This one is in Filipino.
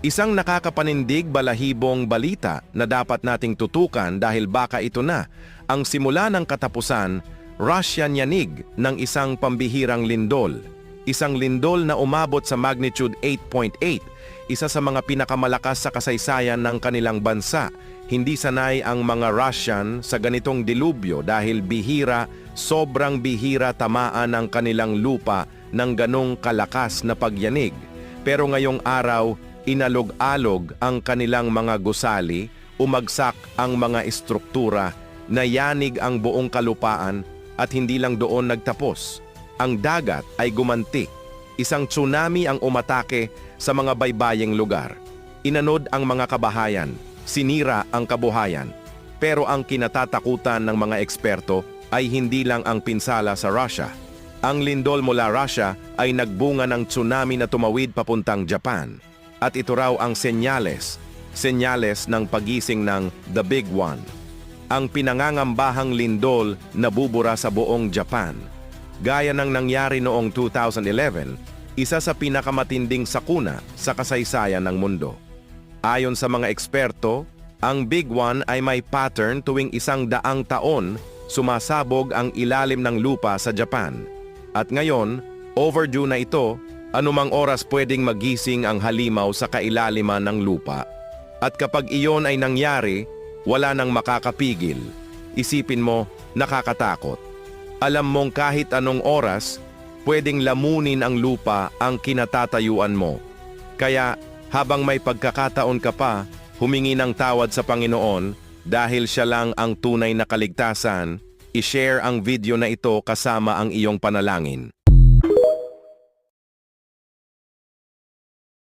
Isang nakakapanindig balahibong balita na dapat nating tutukan dahil baka ito na ang simula ng katapusan, Russian yanig ng isang pambihirang lindol. Isang lindol na umabot sa magnitude 8.8, isa sa mga pinakamalakas sa kasaysayan ng kanilang bansa. Hindi sanay ang mga Russian sa ganitong dilubyo dahil bihira, sobrang bihira tamaan ang kanilang lupa ng ganong kalakas na pagyanig. Pero ngayong araw, inalog-alog ang kanilang mga gusali, umagsak ang mga estruktura, nayanig ang buong kalupaan at hindi lang doon nagtapos. Ang dagat ay gumanti. Isang tsunami ang umatake sa mga baybaying lugar. Inanod ang mga kabahayan, sinira ang kabuhayan. Pero ang kinatatakutan ng mga eksperto ay hindi lang ang pinsala sa Russia. Ang lindol mula Russia ay nagbunga ng tsunami na tumawid papuntang Japan. At ito raw ang senyales, senyales ng pagising ng The Big One. Ang pinangangambahang lindol na bubura sa buong Japan. Gaya ng nangyari noong 2011, isa sa pinakamatinding sakuna sa kasaysayan ng mundo. Ayon sa mga eksperto, ang Big One ay may pattern tuwing isang daang taon sumasabog ang ilalim ng lupa sa Japan. At ngayon, overdue na ito, anumang oras pwedeng magising ang halimaw sa kailaliman ng lupa. At kapag iyon ay nangyari, wala nang makakapigil. Isipin mo, nakakatakot. Alam mong kahit anong oras, pwedeng lamunin ang lupa ang kinatatayuan mo. Kaya habang may pagkakataon ka pa, humingi ng tawad sa Panginoon dahil siya lang ang tunay na kaligtasan, ishare ang video na ito kasama ang iyong panalangin.